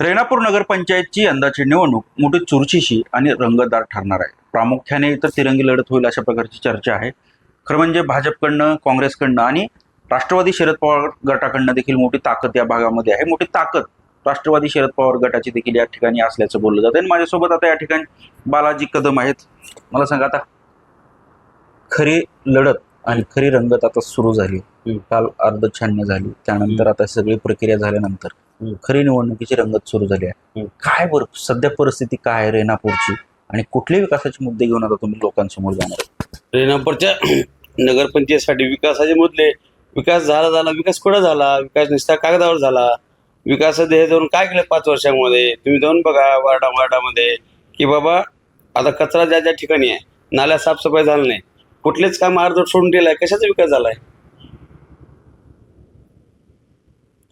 रेणापूर नगरपंचायतची यंदाची निवडणूक मोठी चुरशीशी आणि रंगतदार ठरणार आहे. प्रामुख्याने इथं तिरंगी लढत होईल अशा प्रकारची चर्चा आहे. खरं म्हणजे भाजपकडनं काँग्रेसकडनं आणि राष्ट्रवादी शरद पवार गटाकडनं देखील मोठी ताकद या भागामध्ये आहे. मोठी ताकद राष्ट्रवादी शरद पवार गटाची देखील या ठिकाणी असल्याचं बोललं जातं. आणि माझ्यासोबत आता या ठिकाणी बालाजी कदम आहेत. मला सांगा आता खरी लढत आणि खरी रंगत आता सुरू झाली. काल अर्धछान्य झाली. त्यानंतर आता सगळी प्रक्रिया झाल्यानंतर. खरी निवडणुकीची रंगत सुरू झाली आहे. काय बरं? सध्या परिस्थिती काय आहे रेणापूरची? आणि कुठले विकासाचे मुद्दे घेऊन आता तुम्ही लोकांसमोर जाणार? रेणापूरच्या नगरपंचायतीसाठी विकासाचे मुद्दे. विकास झाला झाला. विकास कुठं झाला? विकास नुसता कागदावर झाला. विकास ध्येय धरून काय केलं पाच वर्षामध्ये? तुम्ही जाऊन बघा वार्डा वार्डामध्ये की बाबा आता कचरा ज्या ज्या ठिकाणी आहे नाल्या साफसफाई झाली नाही. कुठलेच काम अर्धवट सोडून दिलाय. कशाचा विकास झालाय?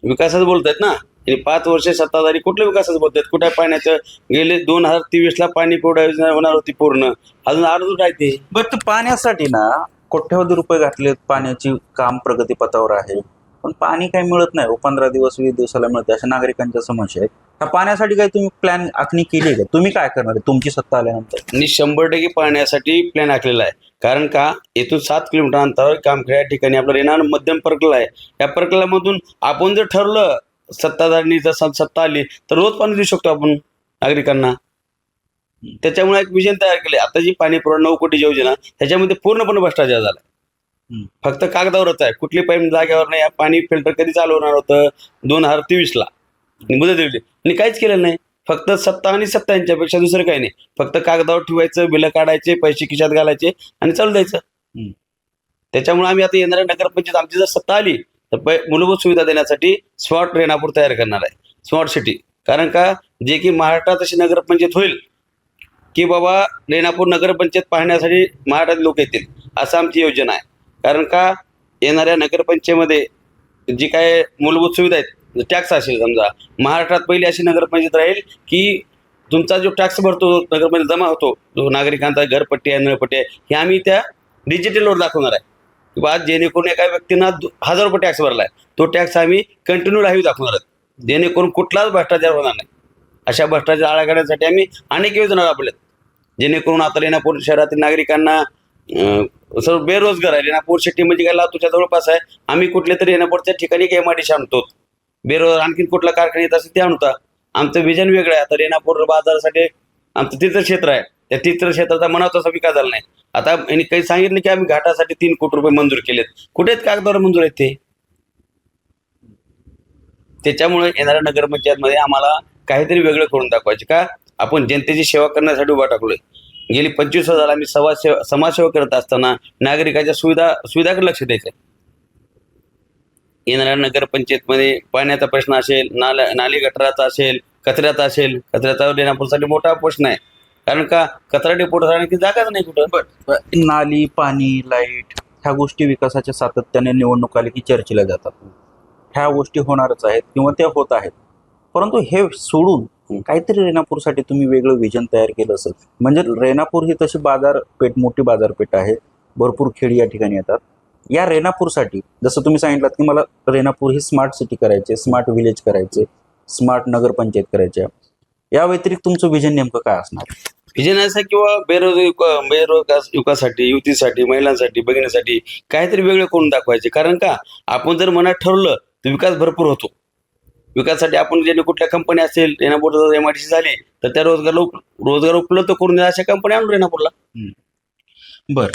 विकासाचं बोलतायत ना? आणि पाच वर्षे सत्ताधारी कुठल्या विकासाचं बोलतायत कुठे पाण्याचं? गेले दोन हजार तेवीस ला पाणी पुरवठा योजना होणार होती पूर्ण. अजून अर्धवट आहे ते. ते पाण्यासाठी ना कोट्यवधी रुपये घातले पाण्याची काम प्रगतीपथावर आहे. पण पाणी काही मिळत नाही. हो पंधरा दिवस वीस दिवसाला मिळते अशा नागरिकांच्या समस्या आहेत. पाण्यासाठी काही तुम्ही प्लॅन आखणी केली आहे का? तुम्ही काय करणार आहे? तुमची सत्ता आल्यानंतर. आणि शंभर टक्के पाहण्यासाठी प्लॅन आखलेला आहे. कारण का? येथून सात किलोमीटर अंतरावर कामखेड या ठिकाणी आपलं रेणार मध्यम पर्कल आहे. या पर्कलामधून आपण जर ठरलं सत्ताधारी जर सत- सत्ता आली तर रोज पाणी देऊ शकतो आपण नागरिकांना. त्याच्यामुळे एक विजन तयार केले. आता जी पाणी पुरवठा नऊ कोटी योजना त्याच्यामध्ये पूर्णपणे भ्रष्टाचार झाला. फक्त कागदावरच आहे. कुठली पाईप जागेवर नाही. पाणी फिल्टर कधी चालू होणार होतं? दोन हजार तेवीस ला मुदत दिली. आणि काहीच केलं नाही. फक्त सत्ता आणि सत्ता यांच्यापेक्षा दुसरं काही नाही. फक्त कागदावर ठेवायचं बिलं काढायचे पैसे खिशात घालायचे आणि चालू द्यायचं. त्याच्यामुळे आम्ही आता येणाऱ्या नगरपंचायत आमची जर सत्ता आली तर मूलभूत सुविधा देण्यासाठी स्मार्ट रेणापूर तयार करणार आहे. स्मार्ट सिटी कारण का? जे की महाराष्ट्रात अशी नगरपंचायत होईल की बाबा रेणापूर नगरपंचायत पाहण्यासाठी महाराष्ट्रात लोक येतील असं आमची योजना आहे. कारण का? येणाऱ्या नगरपंचायतीमध्ये जी काय मूलभूत सुविधा आहेत टॅक्स असेल समजा महाराष्ट्रात पहिली अशी नगरपंचायत राहील की तुमचा जो टॅक्स भरतो नगरपंचायत जमा होतो जो नागरिकांचा घरपट्टी आहे नळपट्टी आहे हे आम्ही त्या डिजिटलवर दाखवणार आहे. किंवा जेणेकरून एका व्यक्तीनं हजार रुपये टॅक्स भरलाय. तो टॅक्स आम्ही कंटिन्यू राहीव दाखवणार आहोत. जेणेकरून कुठलाच भ्रष्टाचार होणार नाही. अशा भ्रष्टाचार आळा घालण्यासाठी आम्ही अनेक योजना राबवल्यात. जेणेकरून आता रेणापूर शहरातील नागरिकांना अं, सर्व बेरोजगार आहे. रेणापूर सिटी म्हणजे काय लातूरच्या जवळपास आहे. आम्ही कुठले तरी रेणापूरच्या ठिकाणी एक डी आणतो बेरोजगार आणखीन कुठला कारखाना येत असेल ते आणता आमचं विजन वेगळं आहे. आता रेणापूर बाजारासाठी आमचं तीर्थक्षेत्र आहे. त्या तीर्थक्षेत्राचा मनात तसा विकास झाला नाही. आता यांनी काही सांगितलं की आम्ही घाटासाठी तीन कोटी रुपये मंजूर केलेत. कुठे आहेत कागदावर मंजूर आहेत ते? त्याच्यामुळे येणाऱ्या नगरपंचायतमध्ये आम्हाला काहीतरी वेगळं करून दाखवायचे का? आपण जनतेची सेवा करण्यासाठी उभा टाकलोय. गेली पंचवीस हजार आम्ही समाजसेवा समाजसेवा करत असताना नागरिकाच्या सुविधा सुविधाकडे लक्ष द्यायचं येणाऱ्या नगरपंचायतमध्ये पाण्याचा प्रश्न असेल नाला नाली गटाराचा असेल कचऱ्याचा असेल कचऱ्याचा देण्यापूरसाठी मोठा प्रश्न आहे. कारण का कचरा डेपोट आणखी जागाच नाही कुठं. नाली पाणी लाइट ह्या गोष्टी विकासाच्या सातत्याने निवडणूक आली की चर्चेला जातात. ह्या गोष्टी होणारच आहेत किंवा त्या होत आहेत. परंतु हे सोडून काहीतरी रेणापूरसाठी तुम्ही वेगळं विजन तयार केलं असेल. म्हणजे रेणापूर ही तशी बाजारपेठ मोठी बाजारपेठ आहे. भरपूर खेडी या ठिकाणी येतात. या रेणापूरसाठी जसं तुम्ही सांगितलं की मला रेणापूर ही स्मार्ट सिटी करायचे स्मार्ट विलेज करायचे स्मार्ट नगरपंचायत करायचे. या व्यतिरिक्त तुमचं विजन नेमकं काय असणार? विजन किंवा बेरोजगार बेरोजगार युकासाठी युवतीसाठी महिलांसाठी बघण्यासाठी काहीतरी वेगळं करून दाखवायचे. कारण का? आपण जर मनात ठरवलं तर विकास भरपूर होतो. विकासासाठी आपण ज्याने कुठल्या कंपनी असेल Renapur M I D C झाली तर त्या रोजगार रोजगार उपलब्ध करून द्या अशा कंपनी आणून रेणापूरला बर.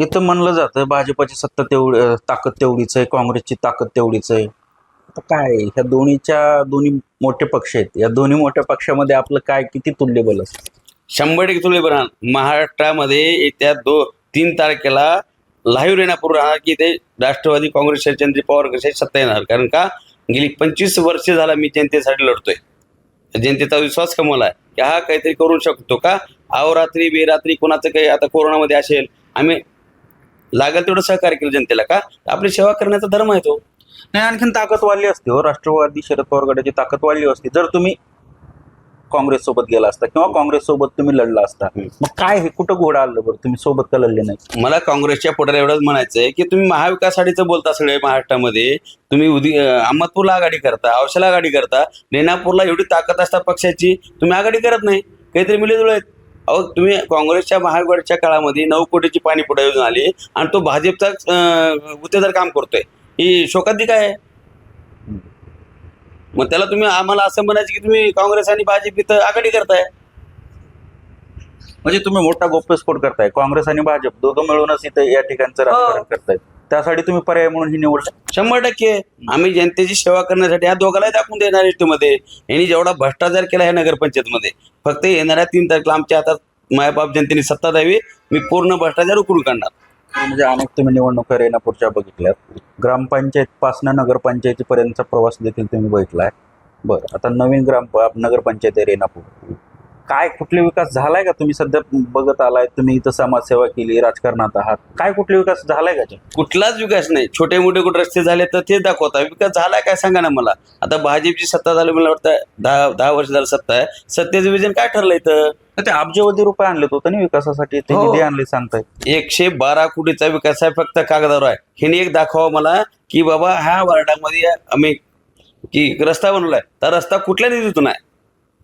इथं म्हणलं जातं भाजपाची सत्ता तेवढी ताकद तेवढीच आहे काँग्रेसची ताकद तेवढीच आहे. आता काय ह्या दोन्हीच्या दोन्ही मोठे पक्ष आहेत. या दोन्ही मोठ्या पक्षामध्ये आपलं काय किती तुल्यबल असतं? शंभर टक्के तुला बरं महाराष्ट्रामध्ये येत्या दो तीन तारखेला लाईव्ह रेणापूर राहणार की ते राष्ट्रवादी काँग्रेस चंद्र पवार कसे सत्ता येणार? कारण का? गेली पंचवीस वर्ष झाला मी जनतेसाठी लढतोय. जनतेचा विश्वास कमवलाय की हा काहीतरी करू शकतो का? अहोरात्री बेरात्री कोणाचं काही आता कोरोनामध्ये असेल आम्ही लागेल तेवढं सहकार्य केलं जनतेला का? आपली सेवा करण्याचा धर्म आहे तो. नाही आणखीन ताकद वाढली असते हो. राष्ट्रवादी शरद पवार गटाची ताकद वाढली असते. जर तुम्ही काँग्रेस सोबत गेला असता किंवा काँग्रेस सोबत तुम्ही लढला असता मग काय हे? कुठं घोडं आलं बरं? तुम्ही सोबत का लढले नाही? मला काँग्रेसच्या पुढे एवढंच म्हणायचं आहे की तुम्ही महाविकास आघाडीचं बोलता सगळे महाराष्ट्रामध्ये. तुम्ही उदी अहमदपूरला आघाडी करता औषधाला आघाडी करता रेणापूरला एवढी ताकद असता पक्षाची तुम्ही आघाडी करत नाही. काहीतरी मिळेजुळे आहेत. अहो तुम्ही काँग्रेसच्या महाआघाडीच्या काळामध्ये नऊ कोटीची पाणी पुढे योजना आली आणि तो भाजपचा अं, गुत्तेदार काम करतोय. ही शोकांती काय आहे. मग त्याला तुम्ही आम्हाला असं म्हणायचं की तुम्ही काँग्रेस आणि भाजप इथं आघाडी करताय. म्हणजे तुम्ही मोठा गोप्यस्फोट करताय. काँग्रेस आणि भाजप दोघं मिळूनच इथं या ठिकाणचं राजकारण करताय. त्यासाठी तुम्ही पर्याय म्हणून ही निवडलं शंभर टक्के. आम्ही जनतेची सेवा करण्यासाठी या दोघांनाही दाखवून देणार मध्ये यांनी जेवढा भ्रष्टाचार केला आहे नगरपंचायतमध्ये. फक्त येणाऱ्या तीन तारखेला आमच्या हातात मायबाप जनतेने सत्ता द्यावी. मी पूर्ण भ्रष्टाचार उकरून काढणार. म्हणजे अनेक तुम्ही निवडणुका रेणापूरच्या बघितल्यात. ग्रामपंचायत पासनं नगरपंचायतीपर्यंतचा प्रवास देखील तुम्ही बघितलाय. बरं आता नवीन ग्राम नगरपंचायत आहे रेणापूर. काय कुठले विकास झालाय का? तुम्ही सध्या बघत आलाय तुम्ही इथं समाजसेवा केली राजकारणात आहात. काय कुठले विकास झालाय का कुठलाच विकास नाही. छोटे मोठे कुठे रस्ते झाले तर ते दाखवता. विकास झाला काय सांगा ना मला. आता भाजपची सत्ता झाली मला वाटतं दहा दहा वर्ष झालं सत्ता आहे. सत्तेचं विजन काय ठरलं इथं? ते अब्जावधी रुपये आणले होते ना विकासासाठी. ते हो. निधी आणले सांगताय एकशे बारा कोटीचा विकास आहे फक्त कागदावर आहे. हिने एक दाखवा मला की बाबा ह्या वार्डामध्ये आम्ही की रस्ता बनवलाय. तर रस्ता कुठल्या निधीतून आहे?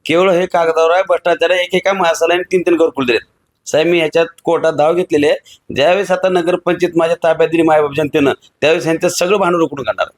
केवळ हे कागदावर आहे भ्रष्टाचार आहे एकेका महासाला आणि तीन तीन घरकुल दिलेत. साहेब मी ह्याच्यात कोर्टात धाव घेतलेली आहे. ज्यावेळेस आता नगरपंचायत माझ्या ताब्यात दिली मायबाप जनतेनं त्यावेळेस ह्यांचं सगळं भांडवल उकडून काढणार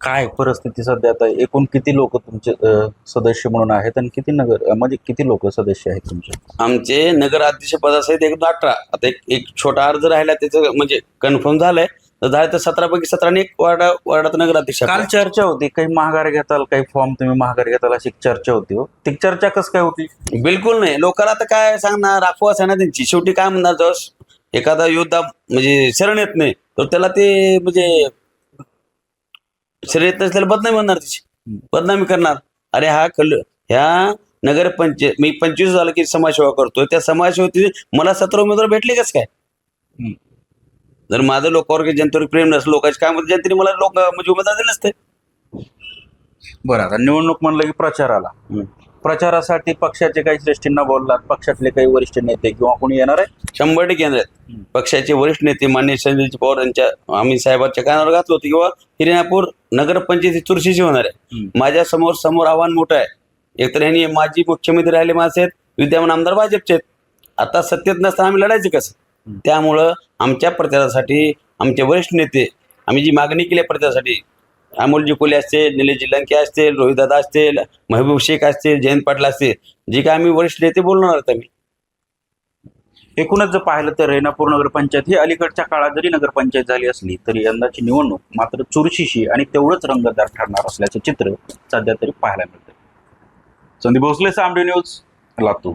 काय परिस्थिती सध्या आता? एकूण किती लोक तुमचे अं, सदस्य म्हणून आहेत आणि किती नगर म्हणजे किती लोक सदस्य आहेत तुमचे? आमचे नगर अध्यक्ष पदासहित एक अठरा. आता एक एक छोटा अर्ज राहिला त्याचं म्हणजे कन्फर्म झालंय. झालं तर सतरा पैकी सतराने एक वार्डा वार्डात नगर अध्यक्ष काल चर्चा होती काही महागार घेताल काही फॉर्म तुम्ही महागार घेताल अशी चर्चा होती हो. ती चर्चा कसं काय होती? बिलकुल नाही. लोकांना आता काय सांगणार? अफवाच आहे ना त्यांची. शेवटी काय म्हणणार जस? एखादा योद्धा म्हणजे शरण येत नाही तर त्याला ते म्हणजे शरण येत नसल्याला बदनामी म्हणणार त्याची बदनामी करणार. अरे हा कल ह्या नगरपंचायत मी पंचवीस झालं की समाजसेवा करतोय. त्या समाजसेवेत मला सतरा उमेदवार भेटले कस काय. जर माझं लोकांवर काही जनतेवर प्रेम नसलं लोकांचे काय म्हणते जनतेने मला लोक म्हणजे उमेदवार दिले नसते. बरं आता निवडणूक म्हणलं की प्रचार आला प्रचारासाठी पक्षाचे काही श्रेष्ठींना बोललात पक्षातले काही वरिष्ठ नेते किंवा कोणी येणार आहे? शंभर टक्के येणार आहेत. पक्षाचे वरिष्ठ नेते मान्य संजय पवार यांच्या आम्ही साहेबांच्या कानावर घातलं होतं किंवा हिरणापूर नगरपंचायती चुरशीची होणार आहे. माझ्यासमोर समोर आव्हान मोठं आहे. एकतर यांनी माजी मुख्यमंत्री राहिले माणसं आहेत विद्यमान आमदार भाजपचे आहेत. आता सत्तेत नसताना आम्ही लढायचं कसं. त्यामुळं आमच्या प्रचारासाठी आमचे वरिष्ठ नेते आम्ही जी मागणी केली आहे प्रचारासाठी अमोलजी कोले असतील निलेशजी लंके असतील रोहितदादा असतील महबूब शेख असतील जयंत पाटील असतील जे काय आम्ही वरिष्ठ नेते बोलणार आहोत आम्ही. एकूणच जर पाहिलं तर रेणापूर नगरपंचायत ही अलीकडच्या काळात जरी नगरपंचायत झाली असली तरी यंदाची निवडणूक मात्र चुरशीशी आणि तेवढंच रंगतदार ठरणार असल्याचं चित्र सध्या तरी पाहायला मिळतं संदीप भोसले सामडे न्यूज लातूर.